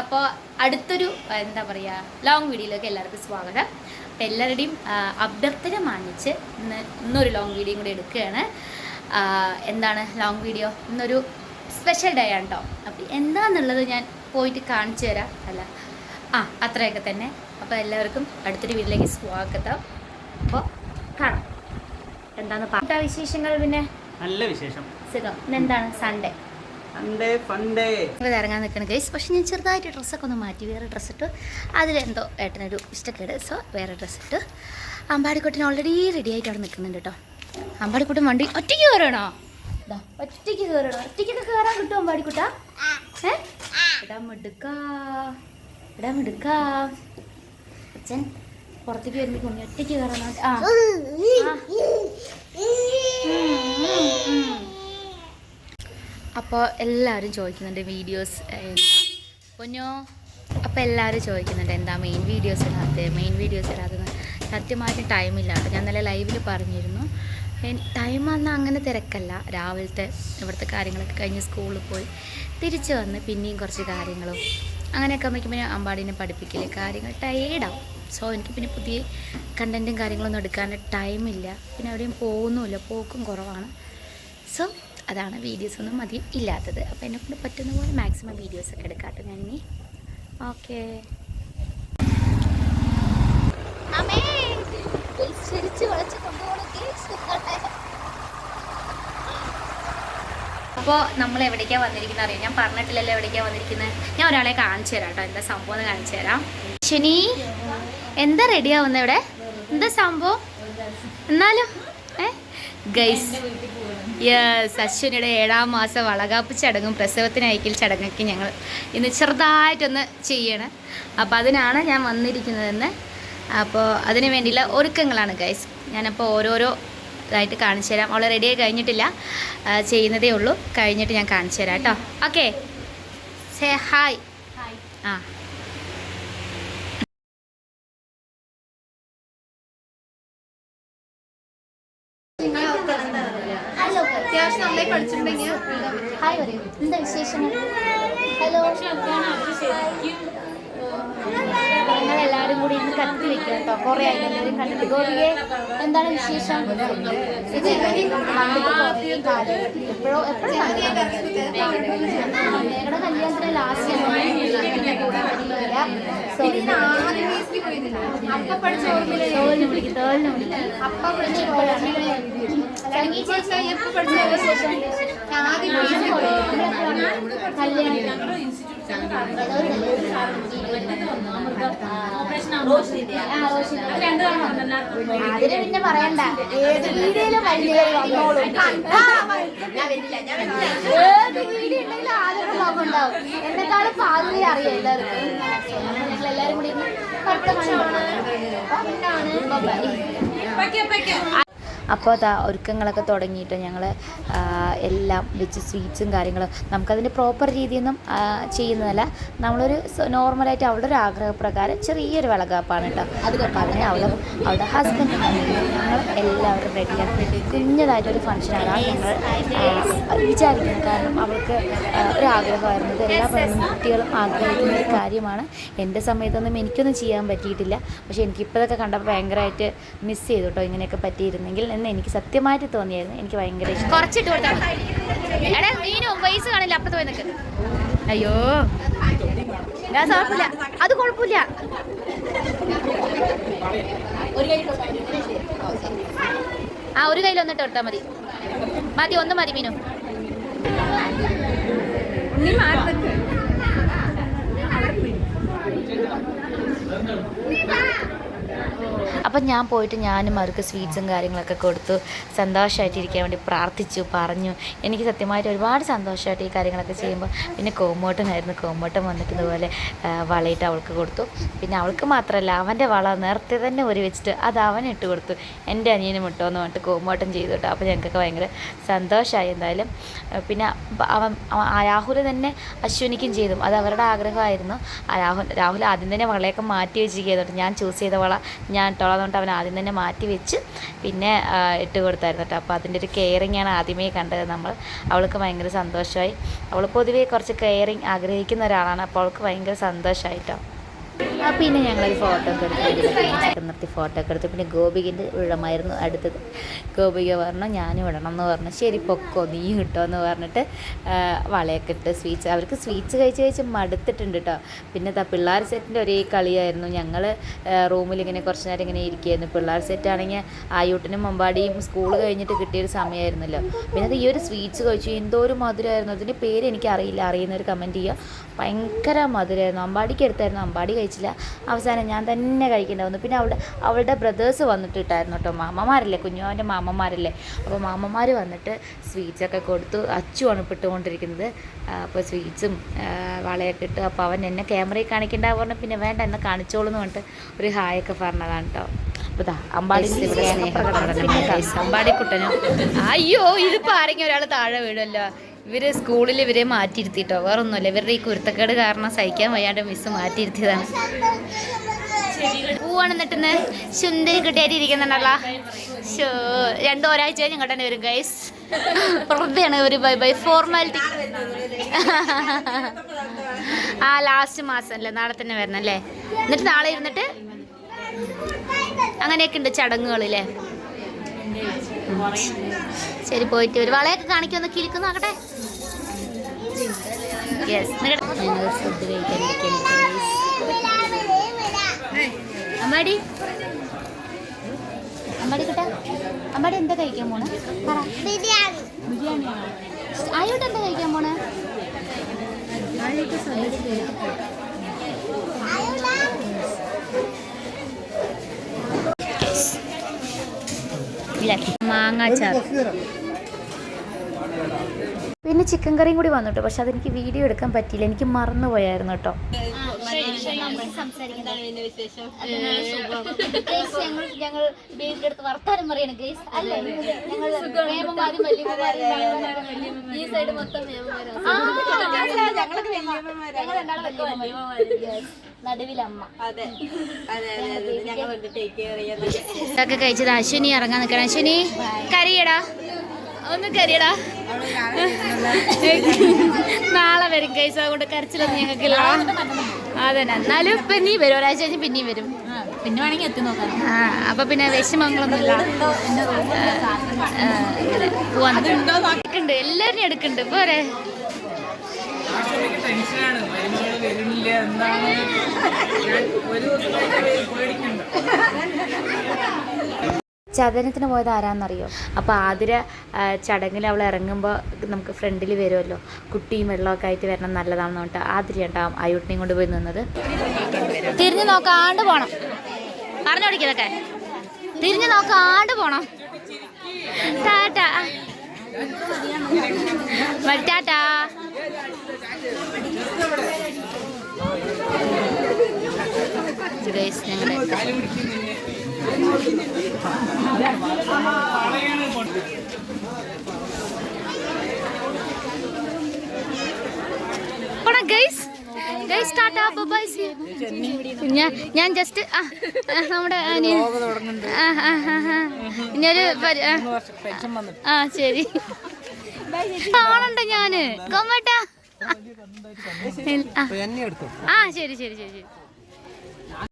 അപ്പോൾ അടുത്തൊരു എന്താ പറയുക ലോങ് വീഡിയോയിലേക്ക് എല്ലാവർക്കും സ്വാഗതം. അപ്പോൾ എല്ലാവരുടെയും അഭ്യർത്ഥന മാനിച്ച് ഇന്ന് ഇന്നൊരു ലോങ് വീഡിയോ കൂടി എടുക്കുകയാണ്. എന്താണ് ലോങ് വീഡിയോ ഇന്നൊരു സ്പെഷ്യൽ ഡേ ആണ് കേട്ടോ അപ്പോൾ എന്താണെന്നുള്ളത് ഞാൻ പോയിട്ട് കാണിച്ചു തരാം. അല്ല ആ അത്രയൊക്കെ തന്നെ. അപ്പോൾ എല്ലാവർക്കും അടുത്തൊരു വീട്ടിലേക്ക് സ്വാഗതം. അപ്പോൾ കാണാം. എന്താണ് പറഞ്ഞ വിശേഷങ്ങൾ പിന്നെ? നല്ല വിശേഷം. സുഖം. ഇന്നെന്താണ്? സൺഡേ ഇറങ്ങാൻ നിൽക്കണം ഗൈസ് പക്ഷെ ഞാൻ ചെറുതായിട്ട് ഡ്രസ്സൊക്കെ ഒന്ന് മാറ്റി വേറെ ഡ്രസ്സ് ഇട്ട്. അതിലെന്തോ ഏട്ടനൊരു ഇഷ്ടക്കേട്. സോ വേറെ ഡ്രസ്സ് ഇട്ടു. അമ്പാടിക്കുട്ടൻ ഓൾറെഡി റെഡി ആയിട്ട് അവിടെ നിൽക്കുന്നുണ്ട് കേട്ടോ അമ്പാടിക്കുട്ടൻ വണ്ടി ഒറ്റയ്ക്ക് കയറണോ? ഒറ്റയ്ക്ക് കയറണോ? ഒറ്റയ്ക്കൊക്കെ കയറാൻ കിട്ടും അമ്പാടിക്കുട്ട? ഏ? മിടുക്കാ. ഇടാ മിടുക്കാ. അച്ഛൻ പുറത്തേക്ക് കുഞ്ഞി ഒറ്റയ്ക്ക് ആ. അപ്പോൾ എല്ലാവരും ചോദിക്കുന്നുണ്ട് വീഡിയോസ് എന്താ? പൊന്നോ അപ്പോൾ എല്ലാവരും ചോദിക്കുന്നുണ്ട് എന്താ മെയിൻ വീഡിയോസ് ഇടാത്തത് മെയിൻ വീഡിയോസ് ഇടാത്തത് സത്യമായിട്ട് ടൈമില്ല ഞാൻ നല്ല ലൈവിൽ പറഞ്ഞിരുന്നു. ടൈം വന്നാൽ അങ്ങനെ തിരക്കല്ല. രാവിലത്തെ ഇവിടുത്തെ കാര്യങ്ങളൊക്കെ കഴിഞ്ഞ് സ്കൂളിൽ പോയി തിരിച്ചു വന്ന് പിന്നെയും കുറച്ച് കാര്യങ്ങളും അങ്ങനെയൊക്കെ വയ്ക്കുമ്പോൾ ഞാൻ അമ്പാടിനെ പഠിപ്പിക്കില്ലേ? കാര്യങ്ങൾ ടയേർഡാവും സോ എനിക്ക് പിന്നെ പുതിയ കണ്ടന്റും കാര്യങ്ങളൊന്നും എടുക്കാൻ ടൈമില്ല പിന്നെ എവിടെയും പോകുന്നുമില്ല. പോക്കും കുറവാണ്. സോ അതാണ് വീഡിയോസൊന്നും അധികം ഇല്ലാത്തത്. അപ്പോൾ എന്നെ കൊണ്ട് പറ്റുന്ന പോലെ മാക്സിമം വീഡിയോസ് ഒക്കെ എടുക്കാട്ടെ ഞാൻ ഇനി ഓക്കെ അപ്പോൾ നമ്മൾ എവിടേക്കാണ് വന്നിരിക്കുന്നത് അറിയാം? ഞാൻ പറഞ്ഞിട്ടില്ലല്ലോ എവിടേക്കാണ് വന്നിരിക്കുന്നത് ഞാൻ ഒരാളെ കാണിച്ചു തരാം കേട്ടോ. എന്താ സംഭവം എന്ന് കാണിച്ചു തരാം. ശനി എന്താ റെഡിയാവുന്നത് ഇവിടെ? എന്താ സംഭവം? എന്നാലും ഏ? ഗൈസ് യെസ് അശ്വിനിയുടെ ഏഴാം മാസം വളകാപ്പ് ചടങ്ങും പ്രസവത്തിന് അയക്കൽ ചടങ്ങൊക്കെ ഞങ്ങൾ ഇന്ന് ചെറുതായിട്ടൊന്ന് ചെയ്യണം. അപ്പോൾ അതിനാണ് ഞാൻ വന്നിരിക്കുന്നതെന്ന്. അപ്പോൾ അതിന് വേണ്ടിയുള്ള ഒരുക്കങ്ങളാണ് ഗൈസ് ഞാനപ്പോൾ ഓരോരോ ഇതായിട്ട് കാണിച്ചു തരാം. അവളെ റെഡിയായി കഴിഞ്ഞിട്ടില്ല. ചെയ്യുന്നതേ ഉള്ളൂ. കഴിഞ്ഞിട്ട് ഞാൻ കാണിച്ചു തരാം കേട്ടോ. ഓക്കെ സേ ഹായ് ആ ഹലോ അത്യാവശ്യം നന്നായി പഠിച്ചിട്ടുണ്ടെങ്കിൽ ഹായ് പറയൂ. എന്താ വിശേഷങ്ങൾ ഹലോ ഞങ്ങൾ എല്ലാവരും കൂടി ഇന്ന് കത്തി വെക്കുക കേട്ടോ. കുറേ ആയി എല്ലാവരും കണ്ടിട്ട്. ഗോപിയെ എന്താണ് വിശേഷം? എപ്പോഴോ എപ്പോഴും ഞങ്ങളുടെ കല്യാണത്തിന് ലാസ്റ്റ് അതിന് പിന്നെ പറയണ്ട. ഏത് വീഡിയോയിലും വലിയ വന്നോളും. ഏത് വീഡിയോ ഉണ്ടെങ്കിലും ആദ്യം ഉണ്ടാവും എന്നെക്കാളും പാതിരി അറിയാം എല്ലാവർക്കും. എല്ലാവരും കൂടി അപ്പോൾ അതാ ഒരുക്കങ്ങളൊക്കെ തുടങ്ങിയിട്ട് ഞങ്ങൾ എല്ലാം വെച്ച് സ്വീറ്റ്സും കാര്യങ്ങളും നമുക്കതിന്റെ പ്രോപ്പർ രീതിയൊന്നും ചെയ്യുന്നതല്ല. നമ്മളൊരു നോർമലായിട്ട് അവളുടെ ഒരു ആഗ്രഹപ്രകാരം ചെറിയൊരു വിളകാപ്പാണ് കേട്ടോ. കേട്ടോ അതിന് അവളുടെ അവളുടെ ഹസ്ബൻഡ് ഞങ്ങൾ എല്ലാവരും റെഡിയാണ് കുഞ്ഞതായിട്ടൊരു ഫംഗ്ഷനാണ് ഞങ്ങൾ വിചാരിക്കുന്നത് കാരണം അവൾക്ക് ഒരു ആഗ്രഹമായിരുന്നു. എല്ലാ പെൺകുട്ടികളും ആഗ്രഹിക്കുന്ന ഒരു കാര്യമാണ്. എന്റെ സമയത്തൊന്നും എനിക്കൊന്നും ചെയ്യാൻ പറ്റിയിട്ടില്ല. പക്ഷേ എനിക്കിപ്പോഴൊക്കെ കണ്ടപ്പോൾ ഭയങ്കരമായിട്ട് മിസ് ചെയ്തു കേട്ടോ ഇങ്ങനെയൊക്കെ പറ്റിയിരുന്നെങ്കിൽ എന്ന് എനിക്ക് സത്യമായിട്ട് തോന്നിയായിരുന്നു. എനിക്ക് ഭയങ്കര ഇഷ്ടം. കുറച്ചിട്ട് കൊടുത്താൽ എടാ കാണില്ല. അപ്പുറത്ത് പോയി നിൽക്ക് അയ്യോ. ഞാൻ കുഴപ്പമില്ല അത് കുഴപ്പമില്ല. ആ ഒരു കയ്യിൽ ഒന്നിട്ട് കൊടുത്താൽ മതി. മതി ഒന്ന് മതി മീനു. അപ്പം ഞാൻ പോയിട്ട് ഞാനും അവർക്ക് സ്വീറ്റ്സും കാര്യങ്ങളൊക്കെ കൊടുത്തു. സന്തോഷമായിട്ടിരിക്കാൻ വേണ്ടി പ്രാർത്ഥിച്ചു പറഞ്ഞു. എനിക്ക് സത്യമായിട്ട് ഒരുപാട് സന്തോഷമായിട്ട് ഈ കാര്യങ്ങളൊക്കെ ചെയ്യുമ്പോൾ പിന്നെ കോമോട്ടനായിരുന്നു. കോമോട്ടൻ വന്നിട്ട് ഇതുപോലെ വളയിട്ട് അവൾക്ക് കൊടുത്തു. പിന്നെ അവൾക്ക് മാത്രമല്ല അവന്റെ വള നേരത്തെ തന്നെ ഒരു വെച്ചിട്ട് അത് അവൻ ഇട്ട് കൊടുത്തു. എന്റെ അനിയനും ഇട്ടോ എന്ന് പറഞ്ഞിട്ട് കോമോട്ടൻ ചെയ്തു കേട്ടോ. അപ്പോൾ ഞങ്ങൾക്കൊക്കെ ഭയങ്കര സന്തോഷമായി എന്തായാലും. പിന്നെ അവൻ രാഹുൽ തന്നെ അശ്വിനിക്കും ചെയ്തു. അത് അവരുടെ ആഗ്രഹമായിരുന്നു. രാഹുൽ രാഹുൽ ആദ്യം തന്നെ വളയൊക്കെ മാറ്റി വെച്ചിരിക്കുന്നു ഞാൻ ചൂസ് ചെയ്ത വള ഞാൻ ഇട്ടോളാം ആയതുകൊണ്ട് അവൻ ആദ്യം തന്നെ മാറ്റി വെച്ച് പിന്നെ ഇട്ട് കൊടുത്തായിരുന്നു കേട്ടോ. അപ്പോൾ അതിന്റെ ഒരു കെയറിങ് ആണ് ആദ്യമേ കണ്ടത് നമ്മൾ. അവൾക്ക് ഭയങ്കര സന്തോഷമായി. അവൾ പൊതുവേ കുറച്ച് കെയറിങ് ആഗ്രഹിക്കുന്ന ഒരാളാണ്. അപ്പോൾ അവൾക്ക് ഭയങ്കര സന്തോഷമായിട്ടോ പിന്നെ ഞങ്ങളൊരു ഫോട്ടോ ഒക്കെ എടുത്തു നിർത്തി ഫോട്ടോ ഒക്കെ എടുത്തു. പിന്നെ ഗോപികന്റെ വിടമായിരുന്നു അടുത്തത്. ഗോപിക പറഞ്ഞു ഞാനും ഇടണം എന്ന് പറഞ്ഞു. ശരി പൊക്കോ നീ കിട്ടോ എന്ന് പറഞ്ഞിട്ട് വളയൊക്കെ ഇട്ട് സ്വീറ്റ്സ് അവർക്ക് സ്വീറ്റ്സ് കഴിച്ച് കഴിച്ച് മടുത്തിട്ടുണ്ട് കേട്ടോ പിന്നെ ദാ പിള്ളേർ സെറ്റിന്റെ ഒരേ കളിയായിരുന്നു. ഞങ്ങൾ റൂമിൽ ഇങ്ങനെ കുറച്ച് നേരം ഇങ്ങനെ ഇരിക്കുകയായിരുന്നു പിള്ളേർ സെറ്റ് ആണെങ്കിൽ ആയൂട്ടിനും മമ്പാടിയും സ്കൂൾ കഴിഞ്ഞിട്ട് കിട്ടിയൊരു സമയമായിരുന്നല്ലോ പിന്നെ അത് ഈ ഒരു സ്വീറ്റ്സ് കഴിച്ചു എന്തോ ഒരു മധുരമായിരുന്നു അതിന്റെ പേര് എനിക്ക് അറിയില്ല അറിയുന്നവർ കമന്റ് ചെയ്യുക. ഭയങ്കര മധുരമായിരുന്നു അമ്പാടിക്ക് എടുത്തായിരുന്നു അമ്പാടി കഴിച്ചില്ല. അവസാനം ഞാൻ തന്നെ കഴിക്കേണ്ടി വന്നു പിന്നെ അവിടെ അവളുടെ ബ്രദേഴ്സ് വന്നിട്ട് ഇട്ടായിരുന്നു കേട്ടോ മാമന്മാരല്ലേ കുഞ്ഞുമാവന്റെ മാമ്മമാരല്ലേ അപ്പോൾ മാമ്മമാർ വന്നിട്ട് സ്വീറ്റ്സൊക്കെ കൊടുത്തു. അച്ചു ഇട്ടുകൊണ്ടിരിക്കുന്നത് അപ്പോൾ സ്വീറ്റ്സും വളയൊക്കെ ഇട്ട് അപ്പോൾ അവൻ എന്നെ ക്യാമറയിൽ കാണിക്കേണ്ട പറഞ്ഞു. പിന്നെ വേണ്ട എന്നെ കാണിച്ചോളൂ എന്ന് പറഞ്ഞിട്ട് ഒരു ഹായൊക്കെ പറഞ്ഞതാണ് കേട്ടോ അമ്പാടി കുട്ടനും. അയ്യോ ഇതിപ്പോ ആരെങ്കിലും ഒരാൾ താഴെ വീഴുമല്ലോ. ഇവർ സ്കൂളിൽ ഇവരെ മാറ്റിയിരുത്തിട്ടോ. വേറെ ഒന്നുമില്ല ഇവരുടെ ഈ കുരുത്തക്കേട് കാരണം സഹിക്കാൻ വയ്യാണ്ട് മിസ് മാറ്റിയിരുത്തിയതാണ്. പൂവാണ് നിട്ടുന്നത്. സുന്ദരി കുട്ടിയായിട്ട് ഇരിക്കുന്നുണ്ടല്ലോ. ഷോ രണ്ടു ഒരാഴ്ച ഇങ്ങോട്ട് തന്നെ വരും ഗൈസ് വെറുതെയാണ് ഒരു ബൈ ബൈ ഫോർമാലിറ്റി ആ ലാസ്റ്റ് മാസം അല്ലേ നാളെ തന്നെ വരണം അല്ലേ? എന്നിട്ട് നാളെ ഇരുന്നിട്ട് അങ്ങനെയൊക്കെ ഉണ്ട് ചടങ്ങുകളില്ലേ ശരി പോയിട്ട് വരും. വളയൊക്കെ കാണിക്കൊന്ന് കിളിക്കുന്നു നോക്കട്ടെ. യെസ് ഞങ്ങൾ ഫുഡ് കഴിക്കാൻ അമ്മാടി. അമ്മാടി കിട്ടാ. അമ്മാടി എന്താ കഴിക്കാൻ പോണേ? ബിരിയാണി. ബിരിയാണിയാണോ ആയോട്ട് എന്താ കഴിക്കാൻ പോണേ? മാങ്ങാച്ചാർ പിന്നെ ചിക്കൻ കറിയും കൂടി വന്നു കേട്ടോ പക്ഷെ അതെനിക്ക് വീഡിയോ എടുക്കാൻ പറ്റിയില്ല. എനിക്ക് മറന്നു പോയായിരുന്നു കേട്ടോ. ഞങ്ങൾ ഞങ്ങൾ ബേബിയുടെ അടുത്ത് വർത്താനം പറയണം ഗൈസ് അല്ലേ? ഞങ്ങൾ ഈ സൈഡ് മൊത്തം ഇതൊക്കെ കഴിച്ചത്. അശ്വിനി ഇറങ്ങാൻ നിൽക്കണം. അശ്വിനി കരിയടാ. ഒന്ന് കരിയടാ. നാളെ വരും കൈസ അതുകൊണ്ട് കരച്ചിലൊന്നും ഞങ്ങൾക്കില്ല. അതന്നെ. എന്നാലും ഇപ്പൊ നീ വരും. ഒരാഴ്ച കഴിഞ്ഞ് പിന്നെയും വരും. പിന്നെ വേണമെങ്കിൽ എത്തി നോക്കാം. ആ അപ്പൊ പിന്നെ വിഷമങ്ങളൊന്നുമില്ല. പോവാൻ എടുക്കുന്നുണ്ട് എല്ലാവരും എടുക്കുന്നുണ്ട് പോരെ. എന്താണ്? ഒരു പേടിക്കണ്ട. ചതനത്തിന് പോയത് ആരാന്നറിയോ? അപ്പോൾ ആതിര ചടങ്ങിൽ അവൾ ഇറങ്ങുമ്പോൾ നമുക്ക് ഫ്രണ്ടിൽ വരുമല്ലോ. കുട്ടിയും വെള്ളമൊക്കെ ആയിട്ട് വരണം നല്ലതാണെന്ന് പറഞ്ഞിട്ട് ആതിര ഉണ്ടാവും അയ്യൂട്ടിനെയും കൊണ്ട് പോയി നിന്നത്. തിരിഞ്ഞു നോക്കാണ്ട് പോണം. പറഞ്ഞു പഠിക്കതൊക്കെ തിരിഞ്ഞു നോക്കാണ്ട് പോണം. ടാറ്റാ. ടാറ്റാ ഗൈസ് ഞങ്ങൾ പോടാ ഗൈസ് ഗൈസ് ടാറ്റാ ബൈ ഞാൻ ഞാൻ ജസ്റ്റ് നമ്മുടെ. ഇനിയൊരു ആ. ശരി. കാണണ്ട ഞാൻ. കൊമ്മട്ടാ. ആ ശരി ശരി ശരി ശരി.